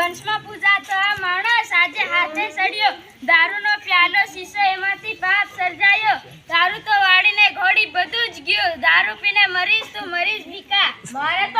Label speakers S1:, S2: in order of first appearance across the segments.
S1: વંશમાં પૂજાતા માણસ આજે હાથે સડ્યો. દારૂનો પ્યાલો શીશો એમાંથી પાપ સર્જાયો. દારૂ તો વાળીને ઘોડી બધું જ ગયો. દારૂ પીને મરીશ તું મરીશ ભીખા.
S2: મારે તો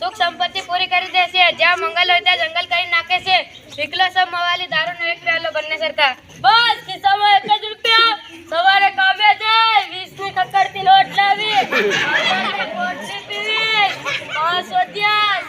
S3: સુખ સંપત્તિ પૂરી કરી દે છે. જ્યાં મંગલ હોય ત્યાં જંગલ કરી નાખે છે. એકલો સબ મવાલી, દારૂ નો એક રહેલો બંને સરખા.
S2: બસ કિસ્સામાં એક જ રૂપિયા. સવારે કામે જાય વીસની ખક્કરથી લોટ લાવી પાંચસો ત્યાં